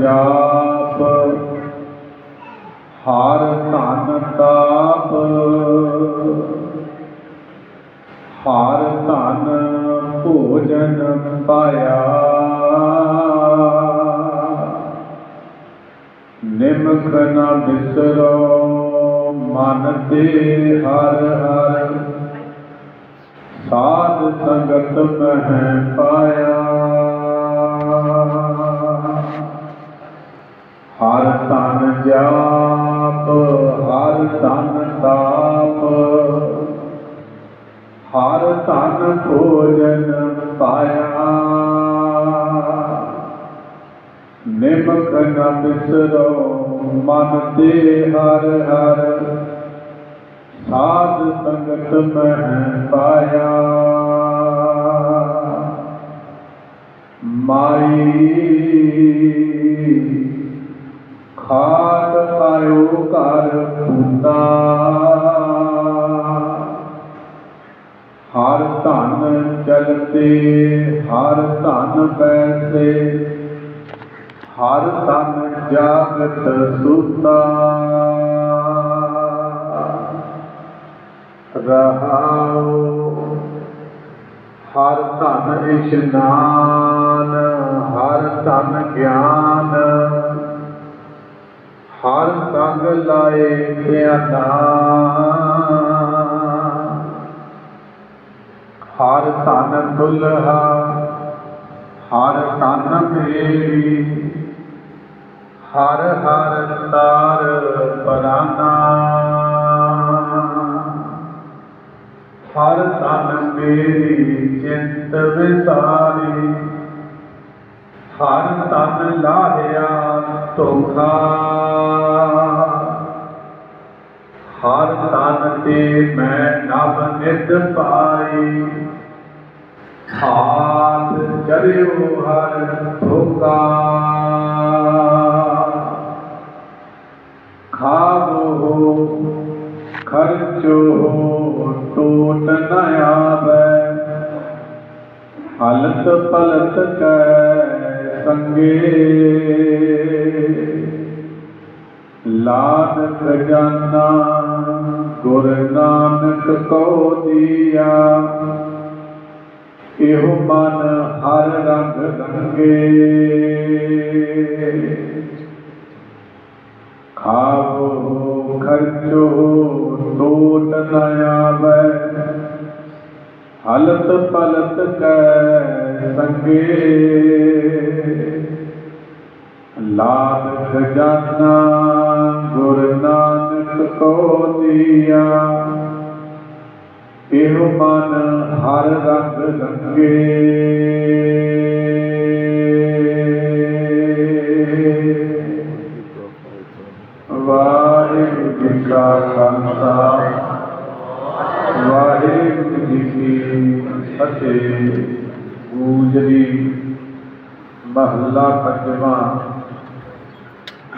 ਜਾਪ ਹਰ ਧਨ ਤਾਪ ਹਰ ਧਨ ਭੋਜਨ ਪਾਇਆ। ਨਿਮਕ ਨਾ ਬਿਸਰੋ ਮਨ ਤੇ ਹਰ ਹਰ। ਸਾਧ ਸੰਗਤ ਮਹਿ ਪਾਇਆ। ਹਰ ਤਨ ਜਾਪ, ਹਰ ਤਨ ਤਾਪ ਹਰ ਭੋਜਨ ਪਾਇਆ। ਨਿਮਕ ਨ ਬਿਸਰੋ ਮਨ ਤੇ ਹਰ ਹਰ। ਸਾਧ ਸੰਗਤ ਮਹਿ ਪਾਇਆ। ਮਾਈ ਖਾਟ ਪਾਇਓ ਘਰ ਪੂਤਾ ਧਨ ਚਲਤੇ, ਹਰ ਧਨ ਪੈਸੇ। ਹਰ ਧਨ ਜਾਗਤ ਸੁਤਾ। ਰਹਾਉ ਹਰ ਧਨ ਇਸ਼ਨਾਨ, ਹਰ ਧਨ ਗਿਆਨ। ਹਰ ਸੰਗ ਲਾਏ ਧਿਆਨਾ। ਹਰ ਧਨ ਦੁਲਹਾ, ਹਰ ਧਨ ਮੇਰੀ, ਹਰ ਹਰ ਤਾਰ ਪਰਾਨਾ ਹਰ ਧਨ ਮੇਰੀ ਚਿੰਤ ਵਿਸਾਰੀ, ਹਰ ਤਨ ਲਾਹਿਆ ਧੋਖਾ। ਹਰ ਤਨ ਤੇ ਮੈਂ ਨਭ ਨਿਤ ਪਾਈ। ਹਾਥ ਚਰਿਓ ਹਰ ਧੋਖਾ। ਖਾਵੋ, ਖਰਚੋ, ਟੋਟ ਨ ਆਵੈ। ਹਲਤ ਪਲਤ ਕੈ ਸੰਗੇ। ਲਾਦ ਖਜ਼ਾਨਾ, ਗੁਰ ਨਾਨਕ ਕੋ ਦੀਆ ਇਹੋ ਮਨ ਹਰ ਰੰਗ ਰੰਗੇ। ਖਾਵੋ, ਖਰਚੋ ਟੋਟ ਨ ਆਵੈ। ਹਲਤ ਪਲਤ ਕੈ ਸੰਗੇ। ਲਾਭ ਖਜ਼ਾਨਾ ਗੁਰ ਨਾਨਕ ਕੋ ਦੀਆ। ਇਹੋ ਮਨ ਹਰ ਰੰਗ ਰੰਗੇ। ਵਾਹਿਗੁਰੂ ਜੀ ਕਾ ਖਾਲਸਾ। ਵਾਹਿਗੁਰੂ ਜੀ ਕੀ ਫਤਿਹ। ਗੂਜਰੀ ਮਹੱਲਾ ਪੰਜਵਾਂ।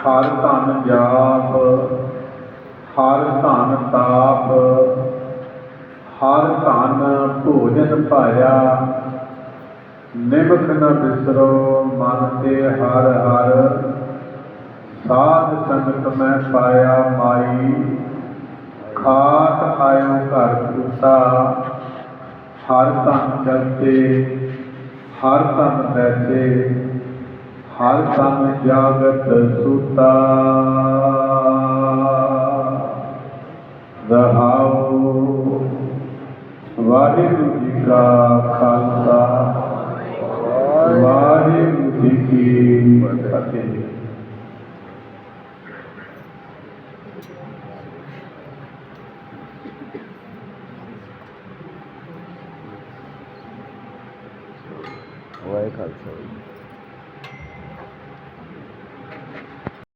ਹਰ ਧਨ ਜਾਪ, ਹਰ ਧਨ ਤਾਪ, ਹਰ ਧਨ ਭੋਜਨ ਪਾਇਆ ਨਿਮਖ ਨ ਬਿਸਰੋ ਮਨ ਤੇ ਹਰ ਹਰ। ਸਾਧ ਸੰਗਤ ਮੈਂ ਪਾਇਆ ਮਾਈ ਖਾਟ ਆਇਓ ਘਰ ਕੁੱਤਾ ਹਰ ਧਨ ਚਲਤੇ ਹਰ ਧਨ ਬੈਠੇ ਹਰ ਤਨ ਜਾਗਤ ਸੁਤਾ। ਰਹਾਉ ਵਾਹਿਗੁਰੂ ਜੀ ਕਾ ਖਾਲਸਾ। ਵਾਹਿਗੁਰੂ ਜੀ ਕੀ ਫਤਿਹ। ਵਾਹਿ ਖਾਲਸਾ।